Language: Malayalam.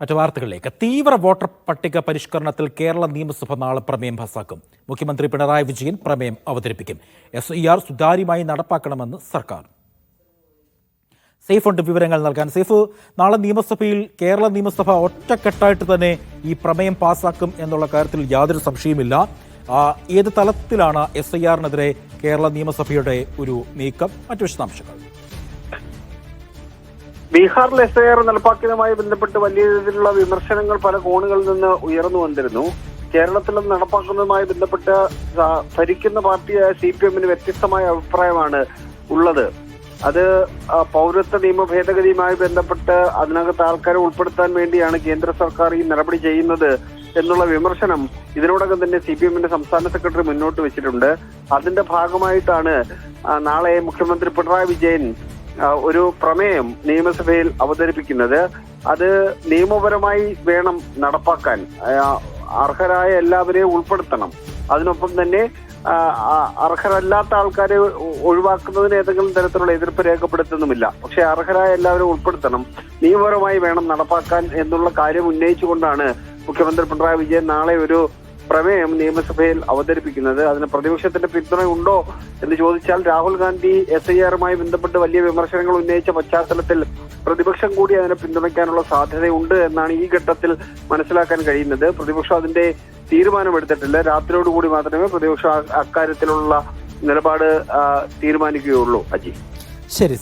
മറ്റു വാർത്തകളിലേക്ക്. തീവ്ര വോട്ടർ പട്ടിക പരിഷ്കരണത്തിൽ കേരള നിയമസഭ നാളെ പ്രമേയം പാസാക്കും. മുഖ്യമന്ത്രി പിണറായി വിജയൻ പ്രമേയം അവതരിപ്പിക്കും. എസ് ഇ ആർ സുതാര്യമായി നടപ്പാക്കണമെന്ന് സർക്കാർ. സേഫ് ഉണ്ട് വിവരങ്ങൾ നൽകാൻ. സേഫ് നാളെ നിയമസഭയിൽ കേരള നിയമസഭ ഒറ്റക്കെട്ടായിട്ട് തന്നെ ഈ പ്രമേയം പാസാക്കും എന്നുള്ള കാര്യത്തിൽ യാതൊരു സംശയമില്ല ഏത് തലത്തിലാണ് എസ് ഐ ആറിനെതിരെ കേരള നിയമസഭയുടെ ഒരു നീക്കം? മറ്റു വിശദാംശങ്ങൾ. ബീഹാറിൽ എസ് ഐ ആർ നടപ്പാക്കിയതുമായി ബന്ധപ്പെട്ട് വലിയ രീതിയിലുള്ള വിമർശനങ്ങൾ പല കോണുകളിൽ നിന്ന് ഉയർന്നു വന്നിരുന്നു. കേരളത്തിലും നടപ്പാക്കുന്നതുമായി ബന്ധപ്പെട്ട് ഭരിക്കുന്ന പാർട്ടിയായ സി പി എമ്മിന് വ്യത്യസ്തമായ അഭിപ്രായമാണ് ഉള്ളത്. അത് പൗരത്വ നിയമ ഭേദഗതിയുമായി ബന്ധപ്പെട്ട് അതിനകത്ത് ആൾക്കാരെ ഉൾപ്പെടുത്താൻ വേണ്ടിയാണ് കേന്ദ്ര സർക്കാർ ഈ നടപടി ചെയ്യുന്നത് എന്നുള്ള വിമർശനം ഇതിനോടകം തന്നെ സി പി എമ്മിന്റെ സംസ്ഥാന സെക്രട്ടറി മുന്നോട്ട് വെച്ചിട്ടുണ്ട്. അതിന്റെ ഭാഗമായിട്ടാണ് നാളെ മുഖ്യമന്ത്രി പിണറായി വിജയൻ ഒരു പ്രമേയം നിയമസഭയിൽ അവതരിപ്പിക്കുന്നത് അത് നിയമപരമായി വേണം നടപ്പാക്കാൻ. അർഹരായ എല്ലാവരെയും ഉൾപ്പെടുത്തണം. അതിനൊപ്പം തന്നെ അർഹരല്ലാത്ത ആൾക്കാരെ ഒഴിവാക്കുന്നതിന് ഏതെങ്കിലും തരത്തിലുള്ള എതിർപ്പ് രേഖപ്പെടുത്തുന്നുമില്ല. പക്ഷെ അർഹരായ എല്ലാവരും ഉൾപ്പെടുത്തണം. നിയമപരമായി വേണം നടപ്പാക്കാൻ എന്നുള്ള കാര്യം ഉന്നയിച്ചുകൊണ്ടാണ് മുഖ്യമന്ത്രി പിണറായി വിജയൻ നാളെ ഒരു പ്രമേയം നിയമസഭയിൽ അവതരിപ്പിക്കുന്നത്. അതിന് പ്രതിപക്ഷത്തിന്റെ പിന്തുണയുണ്ടോ എന്ന് ചോദിച്ചാൽ രാഹുൽ ഗാന്ധി എസ് ഐ ആറുമായി ബന്ധപ്പെട്ട് വലിയ വിമർശനങ്ങൾ ഉന്നയിച്ച പശ്ചാത്തലത്തിൽ പ്രതിപക്ഷം കൂടി അതിനെ പിന്തുണയ്ക്കാനുള്ള സാധ്യതയുണ്ട് എന്നാണ് ഈ ഘട്ടത്തിൽ മനസ്സിലാക്കാൻ കഴിയുന്നത്. പ്രതിപക്ഷം അതിന്റെ തീരുമാനമെടുത്തിട്ടില്ല രാത്രിയോടുകൂടി മാത്രമേ പ്രതിപക്ഷം അക്കാര്യത്തിലുള്ള നിലപാട് തീരുമാനിക്കുകയുള്ളൂ. അജി. ശരി